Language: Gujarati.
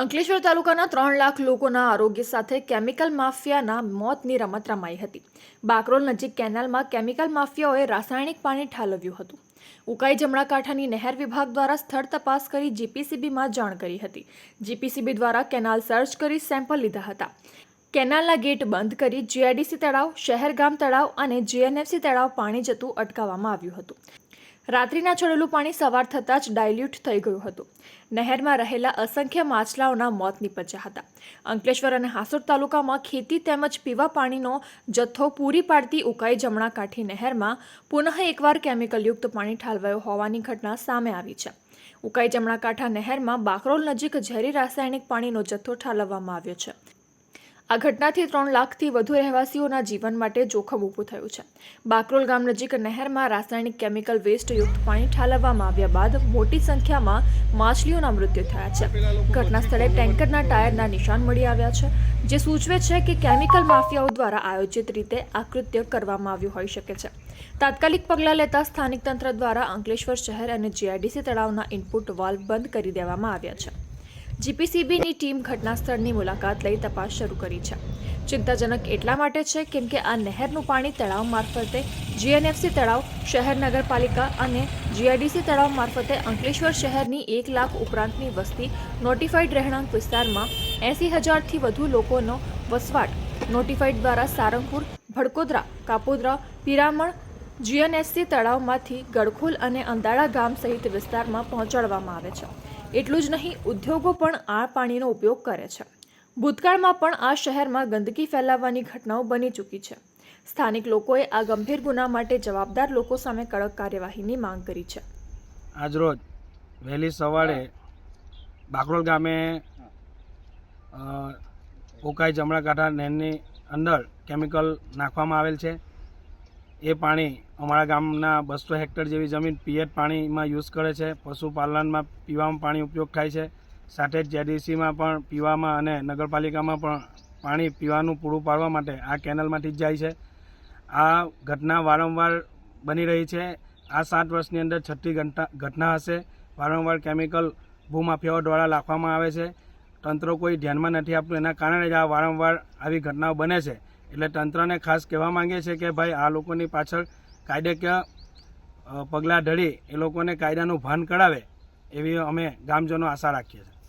અંકલેશ્વર તાલુકાના ત્રણ લાખ લોકોના આરોગ્ય સાથે કેમિકલ માફિયાના મોતની રમત રમાઈ હતી. બાકરોલ નજીક કેનાલમાં કેમિકલ માફિયાઓએ રાસાયણિક પાણી ઠાલવ્યું હતું. ઉકાઈ જમણા કાંઠાની નહેર વિભાગ દ્વારા સ્થળ તપાસ કરી જીપીસીબીમાં જાણ કરી હતી. જીપીસીબી દ્વારા કેનાલ સર્ચ કરી સેમ્પલ લીધા હતા. કેનાલના ગેટ બંધ કરી જીઆઈડીસી તળાવ શહેરગામ તળાવ અને જીએનએફસી તળાવ પાણી જતું અટકાવવામાં આવ્યું હતું. રાત્રિના છોડેલું પાણી સવાર થતાં જ ડાયલ્યુટ થઈ ગયું હતું. નહેરમાં રહેલા અસંખ્ય માછલાઓના મોત નીપજ્યા હતા. અંકલેશ્વર અને હાસોડ તાલુકામાં ખેતી તેમજ પીવા પાણીનો જથ્થો પૂરી પાડતી ઉકાઈ જમણા કાંઠી નહેરમાં પુનઃ એકવાર કેમિકલયુક્ત પાણી ઠાલવાયું હોવાની ઘટના સામે આવી છે. ઉકાઈ જમણા કાંઠા નહેરમાં બાકરોલ નજીક ઝેરી રાસાયણિક પાણીનો જથ્થો ઠાલવવામાં આવ્યો છે. આ ઘટનાથી ત્રણ લાખથી વધુ રહેવાસીઓના જીવન માટે જોખમ ઊભું થયું છે. બાકરોલ ગામ નજીક નહેરમાં રાસાયણિક કેમિકલ વેસ્ટ યુક્ત પાણી ઠાલવવામાં આવ્યા બાદ મોટી સંખ્યામાં માછલીઓના મૃત્યુ થયા છે. ઘટના સ્થળે ટેન્કરના ટાયરના નિશાન મળી આવ્યા છે, જે સૂચવે છે કે કેમિકલ માફિયાઓ દ્વારા આયોજિત રીતે આ કૃત્ય કરવામાં આવ્યું હોઈ શકે છે. તાત્કાલિક પગલાં લેતા સ્થાનિક તંત્ર દ્વારા અંકલેશ્વર શહેર અને જીઆઈડીસી તળાવના ઇનપુટ વાલ્વ બંધ કરી દેવામાં આવ્યા છે. જીપીસીબીની ટીમ ઘટના સ્થળની મુલાકાત લઈ તપાસ શરૂ કરી છે. ચિંતાજનક એટલા માટે છે કેમ કે આ નહેરનું પાણી તળાવ મારફતે જીએનએફસી તળાવ, શહેર નગરપાલિકા અને જીઆઈડીસી તળાવ મારફતે અંકલેશ્વર શહેરની એક લાખ ઉપરાંતની વસ્તી નોટિફાઈડ રહેણાંક વિસ્તારમાં એંસી હજારથી વધુ લોકોનો વસવાટ. નોટિફાઈડ દ્વારા સારંગપુર, ભડકોદરા, કાપોદરા, પિરામણ જીએનએસસી તળાવમાંથી ગડખોલ અને અંદાળા ગામ સહિત વિસ્તારમાં પહોંચાડવામાં આવે છે. એટલું જ નહીં, ઉદ્યોગો પણ આ પાણીનો ઉપયોગ કરે છે. ભૂતકાળમાં પણ આ શહેરમાં ગંદકી ફેલાવવાની ઘટનાઓ બની ચૂકી છે. સ્થાનિક લોકોએ આ ગંભીર ગુના માટે જવાબદાર લોકો સામે કડક કાર્યવાહીની માંગ કરી છે. આજરોજ વહેલી સવારે બાકરોલ ગામે ઓકાઈ જમણા કાંઠા નહેરની અંદર કેમિકલ નાખવામાં આવેલ છે. એ પાણી અમારા ગામના બસો હેક્ટર જેવી જમીન પિયત પાણીમાં યુઝ કરે છે. પશુપાલનમાં પીવામાં પાણી ઉપયોગ થાય છે. સાથે જ જેડીસીમાં પણ પીવામાં અને નગરપાલિકામાં પણ પાણી પીવાનું પૂરું પાડવા માટે આ કેનલમાંથી જ જાય છે. આ ઘટના વારંવાર બની રહી છે. આ સાત વર્ષની અંદર છઠ્ઠી ઘટના ઘટના હશે. વારંવાર કેમિકલ ભૂમાફિયાઓ દ્વારા લાખવામાં આવે છે. તંત્ર કોઈ ધ્યાનમાં નથી આપતું. એના કારણે જ આ વારંવાર આવી ઘટનાઓ બને છે. એટલે તંત્રને ખાસ કહેવા માંગે છે કે ભાઈ, આ લોકોની પાછળ કાયદેકીય પગલાં ઢળી એ લોકોને કાયદાનું ભાન કરાવે, એવી અમે ગામજનો આશા રાખીએ છીએ.